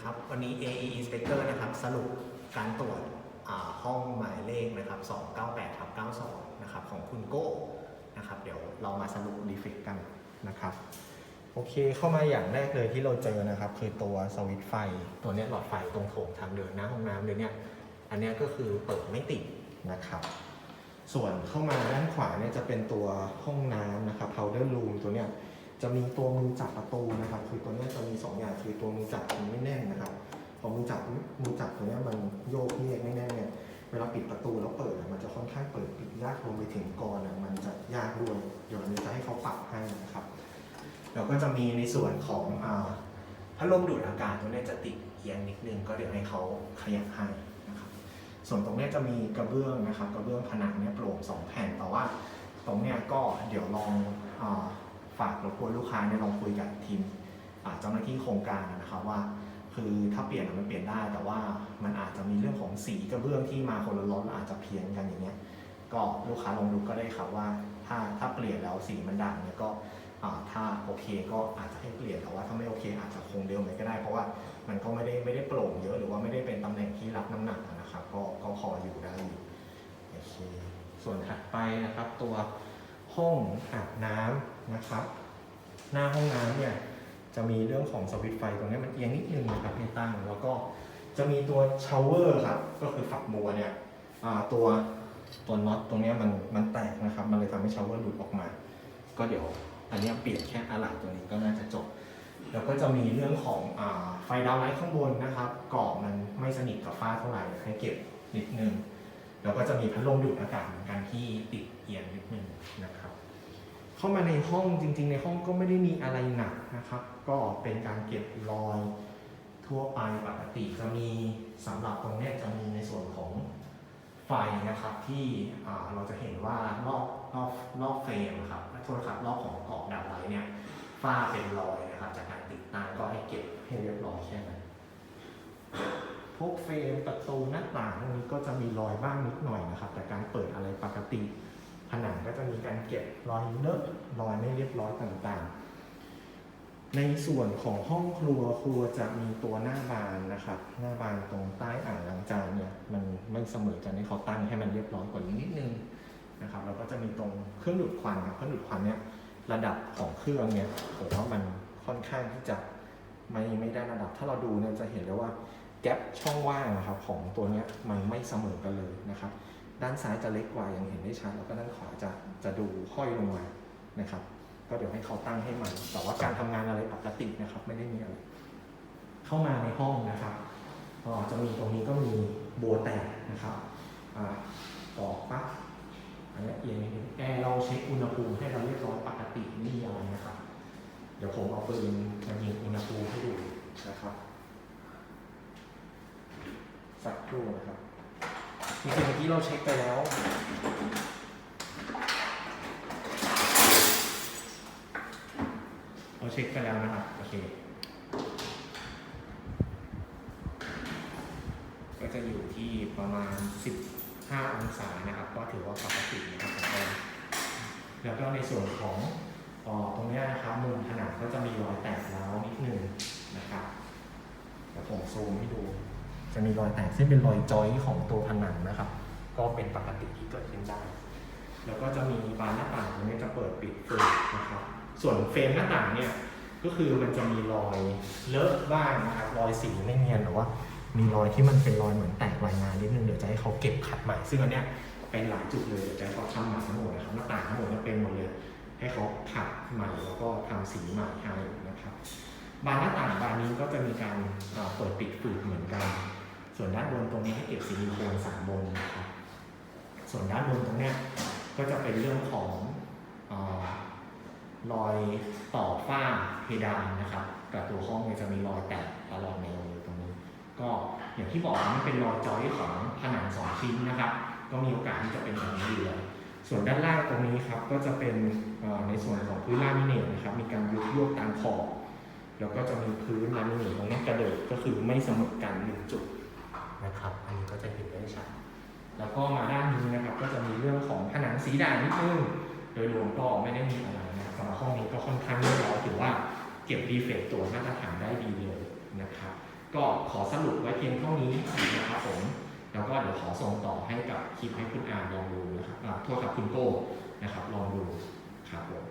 ครับ วันนี้ AE Inspector นะครับ สรุปการตรวจห้องหมายเลขนะครับ 298ทับ92 นะครับ ของคุณโก้นะครับ เดี๋ยวเรามาสรุปดีเฟกกันนะครับ โอเคเข้ามาอย่างแรกเลยที่เราเจอนะครับ คือตัวสวิตช์ไฟ ตัวเนี้ยหลอดไฟตรงโถงทางเดินหน้าห้องน้ำเดี๋ยวเนี้ยอันนี้ก็คือเปิดไม่ติดนะครับส่วนเข้ามาด้านขวาเนี่ยจะเป็นตัวห้องน้ำนะครับ powder room ตัวเนี้ยจะมีตัวมือจับประตู สองอย่างคือตัวมือจับมันไม่แน่นนะครับพอมือจับมือจับตัวนี้มันโยกเยกไม่แน่นเนี่ยเวลาปิดประตูแล้วเปิดมันจะค่อนข้างเปิดปิดยากรวมไปถึงกรอะมันจะยากด้วยเดี๋ยวนี้จะให้เขาปรับให้นะครับแล้วก็จะมีในส่วนของอาพัดลมดูดอากาศตัวเนี้จะติดเอียงนิดนึงก็เดี๋ยวให้เขาขยับให้นะครับส่วนตรงนี้จะมีกระเบื้องนะครับกระเบื้องผนังเนี่ยโปร่งสองแผ่นแต่ว่า ตรงเนี้ยก็เดี๋ยวลองอฝากรบกวนลูกค้าเนี่ยลองคุยกับทีม เจ้าหน้าที่โครงการนะครับว่า คือถ้าเปลี่ยนอะมันเปลี่ยนได้ แต่ว่ามันอาจจะมีเรื่องของสีกระเบื้องที่มาคนละร้อนอาจจะเพี้ยนกันอย่างเงี้ยก็ลูกค้าลองดูก็ได้ครับว่า ถ้าถ้าเปลี่ยนแล้วสีมันด่างเนี่ยก็ถ้าโอเคก็อาจจะให้เปลี่ยนแต่ว่าถ้าไม่โอเคอาจจะคงเดิมไว้ก็ได้ เพราะว่ามันก็ไม่ได้ไม่ได้โปร่งเยอะหรือว่าไม่ได้เป็นตำแหน่งที่รับน้ำหนักนะครับก็ก็พออยู่ได้อยู่โอเคส่วนถัดไปนะครับตัวห้องอาบน้ำนะครับ หน้าห้องน้ำเนี่ย จะมีเรื่องของสวิตช์ไฟตรงนี้มันเอียงนิดนึงนะครับให้ตั้ง แล้วก็จะมีตัวชาวเวอร์ครับ ก็คือฝักบัวเนี่ยตัวตัวน็อตตรงนี้มันมันแตกนะครับ มันเลยทำให้ชาวเวอร์หลุดออกมา ก็เดี๋ยวอันนี้เปลี่ยนแค่อะไหล่ตัวนี้ก็น่าจะจบ แล้วก็จะมีเรื่องของอไฟดาวน์ไลท์ข้างบนนะครับกรอบมันไม่สนิทกับฝ้าเท่าไหร่ให้เก็บนิดนึง แล้วก็จะมีพัดลมดูดอากาศเหมือนกันที่ติดเอียงนิดนึงนะครับ เข้ามาในห้องจริง ๆ ในห้องก็ไม่ได้มีอะไรหนักนะครับ ก็เป็นการเก็บรอยทั่วไปปกติจะมีสำหรับตรงนี้จะมีในส่วนของไฟนะครับที่เราจะเห็นว่ารอบรอบรอบเฟรมครับโทษครับรอบของกรอบดาวไลท์เนี่ยฝ้าเป็นรอยนะครับจากการติดตั้งก็ให้เก็บให้เรียบร้อยแค่นั้นพวกเฟรมประตูหน้าต่างพวกนี้ก็จะมีรอยบ้างนิดหน่อยนะครับ แต่การเปิดอะไรปกติ ผนังก็จะมีการเก็บรอยเลอะรอยไม่เรียบร้อยต่างๆ ในส่วนของห้องครัวครัวจะมีตัวหน้าบานนะครับ หน้าบานตรงใต้อ่างล้างจานเนี่ยมันไม่เสมอกันให้เขาตั้งให้มันเรียบร้อยกว่านี้นิดนึงนะครับแล้วก็จะมีตรงเครื่องดูดควันครับเครื่องดูดควันเนี่ยระดับของเครื่องเนี่ยผมว่ามันค่อนข้างที่จะไม่ไม่ได้ระดับ ถ้าเราดูเนี่ยจะเห็นเลยว่าแกลบช่องว่างนะครับของตัวเนี้ยมันไม่เสมอกันเลยนะครับ ด้านซ้ายจะเล็กกว่ายังเห็นได้ชัดแล้วก็ด้านขวาจะจะดูห้อยลงมานะครับ ก็เดี๋ยวให้เขาตั้งให้ใหม่แต่ว่าการทำงานอะไรปกตินะครับ ไม่ได้มีอะไร เข้ามาในห้องนะครับก็จะมีตรงนี้ก็มีบัวแตกนะครับอ่าตอกปั๊บอันนี้เอียงนิดนึงแอร์เราเช็คอุณหภูมิให้เราเรียบร้อยปกติไม่อะไรนะครับ เดี๋ยวผมเอาปืนมายิงอุณหภูมิให้ดูนะครับสักครู่นะครับ จริงๆเมื่อกี้เราเช็คไปแล้วเราเช็คไปแล้วนะครับ โอเค ก็จะอยู่ที่ประมาณ 15 องศานะครับ ก็ถือว่าปกตินะครับของแล้วก็ในส่วนของออตรงนี้นะครับมุมผนังก็จะมีรอยแตกแล้วนิดนึงนะครับเดี๋ยวผมซูมให้ดู จะมีรอยแตกซึ่งเป็นรอยจอยของตัวผนังนะครับ ก็เป็นปกติที่เกิดขึ้นได้ แล้วก็จะมีบานหน้าต่างนี้จะเปิดปิดเฟรมนะครับ ส่วนเฟรมหน้าต่างเนี่ยก็คือมันจะมีรอยเลอะบ้างนะครับรอยสีไม่เนียนหรือว่า มีรอยที่มันเป็นรอยเหมือนแตกรายงานนิดนึงเดี๋ยวจะให้เขาเก็บขัดใหม่ ซึ่งอันเนี้ยเป็นหลายจุดเลยเดี๋ยวจะให้เขาทำใหม่ทั้งหมดนะครับหน้าต่างทั้งหมดเนี่ยเป็นหมดเลย ให้เขาขัดใหม่แล้วก็ทำสีใหม่ให้นะครับบานหน้าต่างบานนี้ก็จะมีการเอ่อเปิดปิดฝืดเหมือนกัน ส่วนด้านบนตรงนี้ให้เก็บซิลิโคนสามบนนะครับ ส่วนด้านบนตรงนี้ก็จะเป็นเรื่องของออรอยต่อฝ้าเพดานนะครับกับตัวห้องเนี่ยจะมีรอยแตกตลอดแนวเลยตรงนี้ ก็อย่างที่บอกมันเป็นรอยจอยของผนังสองชิ้นนะครับ ก็มีโอกาสที่จะเป็นแบบนี้อยู่แล้วส่วนด้านล่างตรงนี้ครับก็จะเป็นในส่วนของพื้นลามิเนตนะครับ มีการยุบโยกตามขอบแล้วก็จะมีพื้นลามิเนตตรงนี้กระเดิดก็คือไม่เสมอกันหนึ่งจุด นะครับ อันนี้ก็จะเห็นได้ชัด แล้วก็มาด้านนี้นะครับก็จะมีเรื่องของผนังสีด่างนิดนึง โดยรวมก็ไม่ได้มีอะไรนะสำหรับห้องนี้ก็ค่อนข้างเรียบร้อยถือว่าเก็บดีเฟกต์ตัวมาตรฐานได้ดีเลยนะครับ ก็ขอสรุปไว้เพียงเท่านี้นะครับผมแล้วก็เดี๋ยวขอส่งต่อให้กับคลิปให้คุณอาลองดูนะครับโทษครับคุณโก้นะครับลองดูครับผม